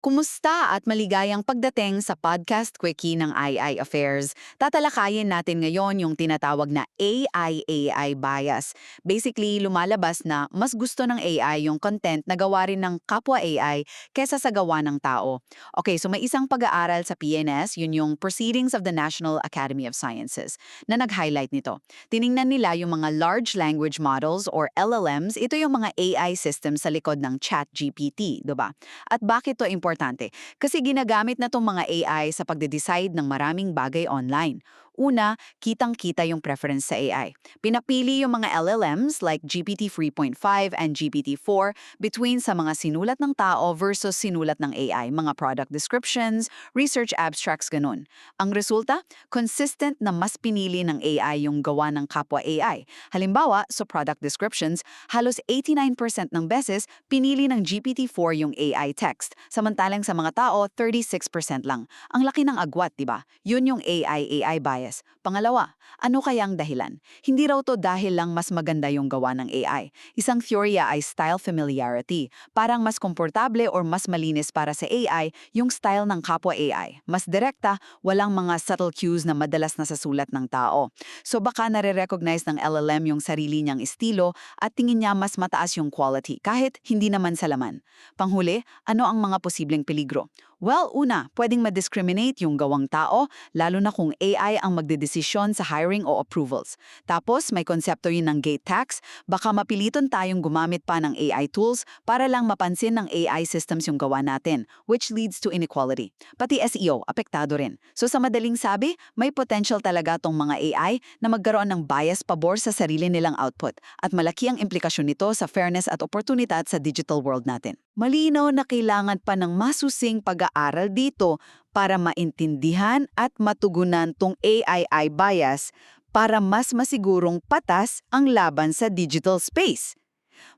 Kumusta at maligayang pagdating sa podcast quickie ng II Affairs. Tatalakayin natin ngayon yung tinatawag na AI-AI bias. Basically, lumalabas na mas gusto ng AI yung content na gawa rin ng kapwa AI kesa sa gawa ng tao. Okay, so may isang pag-aaral sa PNS, yun yung Proceedings of the National Academy of Sciences, na nag-highlight nito. Tiningnan nila yung mga large language models or LLMs, ito yung mga AI systems sa likod ng ChatGPT, 'di ba? At bakit to importante? Kasi ginagamit na tong mga AI sa pagde-decide ng maraming bagay online. Una, kitang-kita yung preference sa AI. Pinapili yung mga LLMs like GPT 3.5 and GPT 4 between sa mga sinulat ng tao versus sinulat ng AI, mga product descriptions, research abstracts, ganun. Ang resulta, consistent na mas pinili ng AI yung gawa ng kapwa AI. Halimbawa, sa product descriptions, halos 89% ng beses pinili ng GPT-4 yung AI text, samantalang sa mga tao, 36% lang. Ang laki ng agwat, di ba? Yun yung AI-AI bias. Pangalawa, ano kayang dahilan? Hindi raw to dahil lang mas maganda yung gawa ng AI. Isang teorya ay style familiarity. Parang mas komportable or mas malinis para sa AI yung style ng kapwa AI. Mas direkta, walang mga subtle cues na madalas na sa sulat ng tao. So baka nare-recognize ng LLM yung sarili niyang estilo at tingin niya mas mataas yung quality kahit hindi naman sa laman. Panghuli, ano ang mga posibleng peligro? Well, una, pwedeng ma-discriminate yung gawang tao, lalo na kung AI ang magdedesisyon sa hiring o approvals. Tapos, may konsepto yun ng gate tax, baka mapiliton tayong gumamit pa ng AI tools para lang mapansin ng AI systems yung gawa natin, which leads to inequality. Pati SEO, apektado rin. So sa madaling sabi, may potential talaga tong mga AI na magkaroon ng bias pabor sa sarili nilang output at malaki ang implikasyon nito sa fairness at oportunidad sa digital world natin. Malinaw na kailangan pa ng masusing pag-aaral dito para maintindihan at matugunan tong AI bias para mas masigurong patas ang laban sa digital space.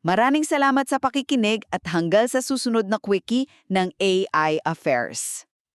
Maraming salamat sa pakikinig at hanggang sa susunod na quickie ng AI Affairs.